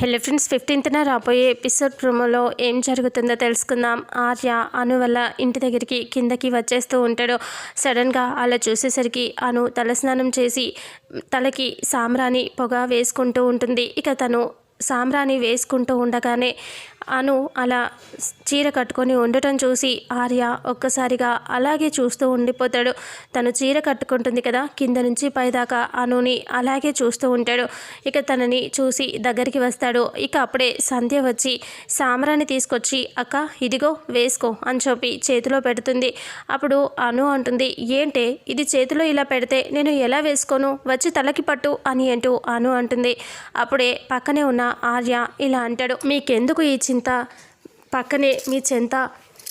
Hello friends ఫిఫ్టీన్త్న రాబోయే episode ప్రోమోలో ఏం జరుగుతుందో తెలుసుకుందాం. ఆర్య అను వల్ల ఇంటి దగ్గరికి కిందకి వచ్చేస్తూ ఉంటాడు. సడన్గా అలా చూసేసరికి అను తలస్నానం చేసి తలకి సామ్రాణి పొగ వేసుకుంటూ ఉంటుంది. ఇక తను సామ్రాణి వేసుకుంటూ ఉండగానే అను అలా చీర కట్టుకొని ఉండటం చూసి ఆర్య ఒక్కసారిగా అలాగే చూస్తూ ఉండిపోతాడు. తను చీర కట్టుకుంటుంది కదా కింద నుంచి పైదాకా అనుని అలాగే చూస్తూ ఉంటాడు. ఇక తనని చూసి దగ్గరికి వస్తాడు. ఇక అప్పుడే సంధ్య వచ్చి సామరాన్ని తీసుకొచ్చి అక్క ఇదిగో వేసుకో అని చెప్పి చేతిలో పెడుతుంది. అప్పుడు అను అంటుంది ఏంటే ఇది చేతిలో ఇలా పెడితే నేను ఎలా వేసుకోను? వచ్చి తలకి పట్టు అని అంటూ అను అంటుంది. అప్పుడే పక్కనే ఉన్న ఆర్య ఇలా అంటాడు మీకెందుకు ఇచ్చింది చింత పక్కనే మీ చెంత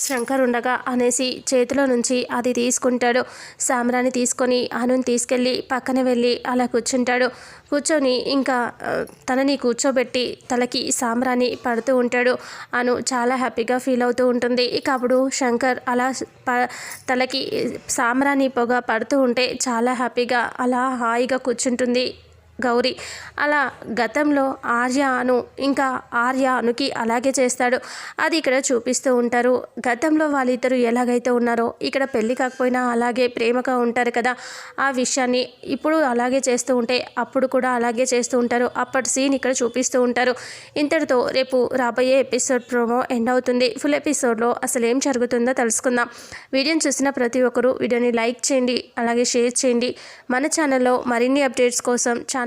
శంకర్ ఉండగా అనేసి చేతిలో నుంచి అది తీసుకుంటాడు. సామ్రాన్ని తీసుకొని అనుని తీసుకెళ్ళి పక్కన వెళ్ళి అలా కూర్చుంటాడు. కూర్చొని ఇంకా తనని కూర్చోబెట్టి తలకి సామ్రాన్ని పడుతూ ఉంటాడు. అను చాలా హ్యాపీగా ఫీల్ అవుతూ ఉంటుంది. ఇక అప్పుడు శంకర్ అలా ప తలకి సామ్రాన్ని పొగ పడుతూ ఉంటే చాలా హ్యాపీగా అలా హాయిగా కూర్చుంటుంది. గౌరీ. అలా గతంలో ఆర్య అను ఇంకా ఆర్య అనుకి అలాగే చేస్తాడు. అది ఇక్కడ చూపిస్తూ ఉంటారు. గతంలో వాళ్ళిద్దరూ ఎలాగైతే ఉన్నారో ఇక్కడ పెళ్ళి కాకపోయినా అలాగే ప్రేమగా ఉంటారు కదా. ఆ విషయాన్ని ఇప్పుడు అలాగే చేస్తూ ఉంటే అప్పుడు కూడా అలాగే చేస్తూ ఉంటారు. అప్పటి సీన్ ఇక్కడ చూపిస్తూ ఉంటారు. ఇంతటితో రేపు రాబోయే ఎపిసోడ్ ప్రోమో ఎండ్ అవుతుంది. ఫుల్ ఎపిసోడ్లో అసలు ఏం జరుగుతుందో తెలుసుకుందాం. వీడియోని చూసిన ప్రతి ఒక్కరూ వీడియోని లైక్ చేయండి అలాగే షేర్ చేయండి. మన ఛానల్లో మరిన్ని అప్డేట్స్ కోసం ఛానల్